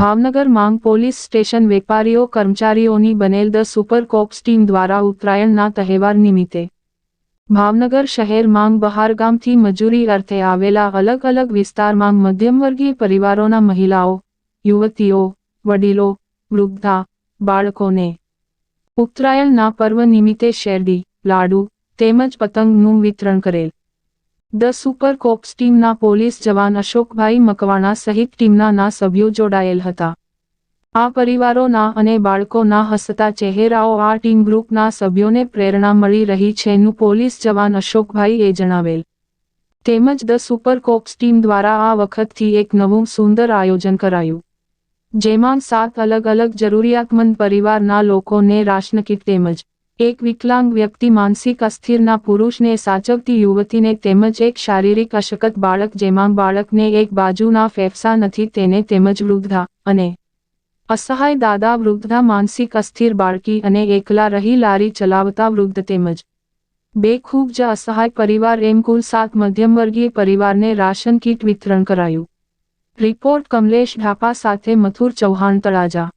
ભાવનગર માંગ police station વેપારીઓ, કર્મચારીઓની બનેલ ધ સુપર કોપ્સ ટીમ દ્વારા ઉત્તરાયણના તહેવાર નિમિત્તે ભાવનગર શહેર માંગ બહારગામથી મજૂરી અર્થે આવેલા અલગ અલગ વિસ્તારમાં મધ્યમવર્ગીય પરિવારોના મહિલાઓ, યુવતીઓ, વડીલો, વૃદ્ધા, બાળકોને ઉત્તરાયણના પર્વ નિમિત્તે શેરડી, લાડુ તેમજ પતંગનું વિતરણ કરેલ. ધ સુપર કોપ્સ ટીમના પોલીસ જવાન અશોકભાઈ મકવાણા સહિત ટીમના ના સભ્યો જોડાયેલ હતા. આ પરિવારોના અને બાળકોના હસતા ચહેરાઓ આ ટીમ ગ્રુપના સભ્યોને પ્રેરણા મળી રહી છે એનું પોલીસ જવાન અશોકભાઈ એ જણાવેલ. તેમજ ધ સુપર કોપ્સ ટીમ દ્વારા આ વખતથી એક નવું સુંદર આયોજન કરાયું. જેમાં સાત અલગ અલગ જરૂરિયાતમંદ પરિવારના લોકોને રાશનકીટ તેમજ એક વિકલાંગ વ્યક્તિ માનસિક અસ્થિરના પુરુષને સાચવતી યુવતીને તેમજ એક શારીરિક અશકત બાળક જેમાં બાળકને એક બાજુના ફેફસા નથી તેને તેમજ વૃદ્ધા અને અસહાય દાદા વૃદ્ધા માનસિક અસ્થિર બાળકી અને એકલા રહી લારી ચલાવતા વૃદ્ધ તેમજ બે ખૂબ જ અસહાય પરિવાર એમ કુલ સાત મધ્યમવર્ગીય પરિવારને રાશન કીટ વિતરણ કરાયું. રિપોર્ટ કમલેશ ઢાપા સાથે મથુર ચૌહાણ તળાજા.